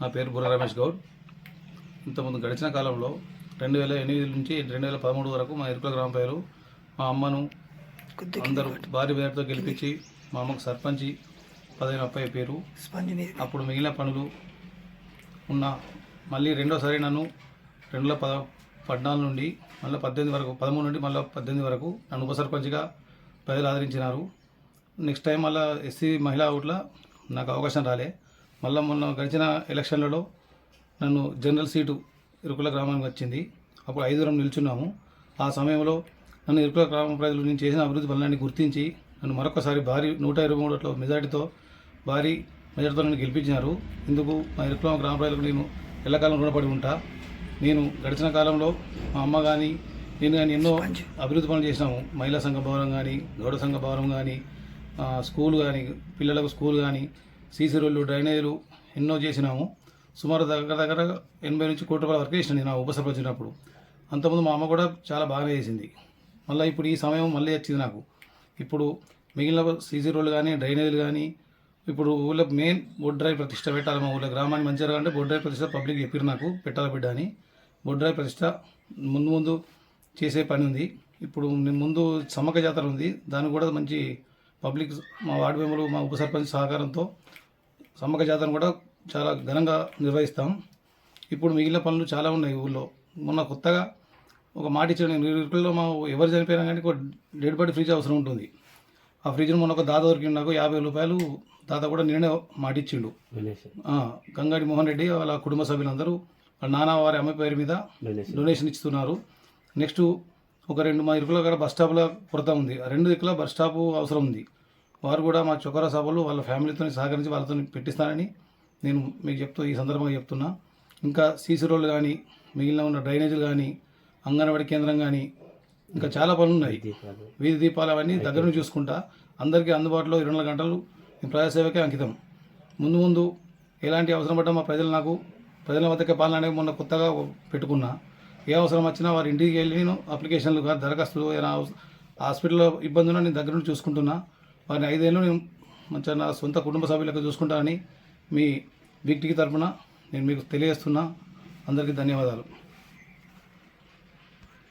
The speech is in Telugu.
నా పేరు బుర్ర రమేష్ గౌడ్. ఇంతకుముందు గడిచిన కాలంలో రెండు వేల ఎనిమిది నుంచి రెండు వేల పదమూడు వరకు మా ఇరుకుల గ్రామ ప్రజలు మా అమ్మను అందరూ భారీ పేరుతో గెలిపించి మా అమ్మకు సర్పంచి పదిహేను అప్పయ్య పేరు. అప్పుడు మిగిలిన పనులు ఉన్న మళ్ళీ రెండోసారి నన్ను రెండు వేల పద పద్నాలుగు నుండి మళ్ళీ పద్దెనిమిది వరకు పదమూడు నుండి మళ్ళీ పద్దెనిమిది వరకు నన్ను ఉప సర్పంచ్గా ప్రజలు ఆదరించినారు. నెక్స్ట్ టైం మళ్ళీ ఎస్సీ మహిళా ఓట్ల నాకు అవకాశం రాలే. మళ్ళీ మొన్న గడిచిన ఎలక్షన్లలో నన్ను జనరల్ సీటు ఇరుకుల గ్రామానికి వచ్చింది. అప్పుడు ఐదుగురం నిల్చున్నాము. ఆ సమయంలో నన్ను ఇరుకుల గ్రామ ప్రజలు నేను చేసిన అభివృద్ధి పనులన్నీ గుర్తించి నన్ను మరొకసారి భారీ నూట ఇరవై మూడులో మెజార్టీతో భారీ మెజార్టీతో నన్ను గెలిపించినారు. ఇందుకు మా ఇరుకుల గ్రామ ప్రజలకు నేను ఎల్లకాలం రుణపడి ఉంటా. నేను గడిచిన కాలంలో మా అమ్మ కానీ నేను కానీ ఎన్నో అభివృద్ధి పనులు చేసినాము. మహిళా సంఘ భవనం కానీ గౌడ సంఘ భవనం కానీ స్కూల్ కానీ పిల్లలకు స్కూల్ కానీ సీసీ రోడ్లు డ్రైనేజీలు ఎన్నో చేసినాము. సుమారు దగ్గర దగ్గర ఎనభై నుంచి కోటి రూపాయల వరకు చేసిన నేను ఉప సర్పంచ్ వచ్చినప్పుడు అంతకుముందు మా అమ్మ కూడా చాలా బాగానే చేసింది. మళ్ళీ ఇప్పుడు ఈ సమయం మళ్ళీ వచ్చింది నాకు. ఇప్పుడు మిగిలిన సీసీ రోడ్లు కానీ డ్రైనేజీలు కానీ ఇప్పుడు ఊళ్ళో మెయిన్ బొడ్రాయి ప్రతిష్ట పెట్టాలి మా ఊళ్ళో గ్రామాన్ని మంచిగా అంటే బొడ్రాయి ప్రతిష్ట పబ్లిక్ చెప్పారు నాకు పెట్టాలి బిడ్డ అని. బొడ్రాయి ప్రతిష్ట ముందు ముందు చేసే పని ఉంది. ఇప్పుడు నేను ముందు సమ్మక జాతర ఉంది. దానికి కూడా మంచి పబ్లిక్ మా వార్డు మెంబర్లు మా ఉప సర్పంచ్ సహకారంతో సమ్మక్క జాతరను కూడా చాలా ఘనంగా నిర్వహిస్తాం. ఇప్పుడు మిగిలిన పనులు చాలా ఉన్నాయి ఊళ్ళో. మొన్న కొత్తగా ఒక మాట ఇచ్చాడు. నేను ఇరుకుల్లో మా ఎవరు చనిపోయినా కానీ ఒక డెడ్ బాడీ ఫ్రిడ్జ్ అవసరం ఉంటుంది. ఆ ఫ్రిడ్జ్ను మొన్న ఒక దాదా దొరికింది నాకు యాభై రూపాయలు దాదా కూడా నేనే మాట ఇచ్చిండు. ఆ, గంగాడి మోహన్ రెడ్డి వాళ్ళ కుటుంబ సభ్యులందరూ వాళ్ళ నాన్న వారి అమ్మ పేరు మీద డొనేషన్ ఇస్తున్నారు. నెక్స్ట్ ఒక రెండు మా ఇరుకుల కాడ బస్ స్టాప్ల కొరత ఉంది. రెండు దిక్కుల బస్ స్టాప్ అవసరం ఉంది. వారు కూడా మా చొక్కర సభలు వాళ్ళ ఫ్యామిలీతో సహకరించి వాళ్ళతో పెట్టిస్తానని నేను మీకు చెప్తూ ఈ సందర్భంగా చెప్తున్నా. ఇంకా సీసీ రోడ్లు కానీ మిగిలిన ఉన్న డ్రైనేజీలు కానీ అంగన్వాడీ కేంద్రం కానీ ఇంకా చాలా పనులు ఉన్నాయి. వీధి దీపాలు. అవన్నీ దగ్గర నుంచి చూసుకుంటా. అందరికీ అందుబాటులో ఇరవై నాలుగు గంటలు ఈ ప్రజాసేవకే అంకితం. ముందు ముందు ఎలాంటి అవసరం పడ్డా మా ప్రజలు నాకు ప్రజల వద్దకే పాలన అనేది మొన్న కొత్తగా పెట్టుకున్నా. ఏ అవసరం వచ్చినా వారి ఇంటికి వెళ్ళి నేను అప్లికేషన్లు కానీ దరఖాస్తులు ఏదైనా హాస్పిటల్లో ఇబ్బంది ఉన్నా నేను దగ్గర నుండి చూసుకుంటున్నా. వారిని ఐదేళ్ళు నేను మంచిగా నా సొంత కుటుంబ సభ్యులకు చూసుకుంటానని మీ వ్యక్తికి తరఫున తరపున నేను మీకు తెలియజేస్తున్నా. అందరికీ ధన్యవాదాలు.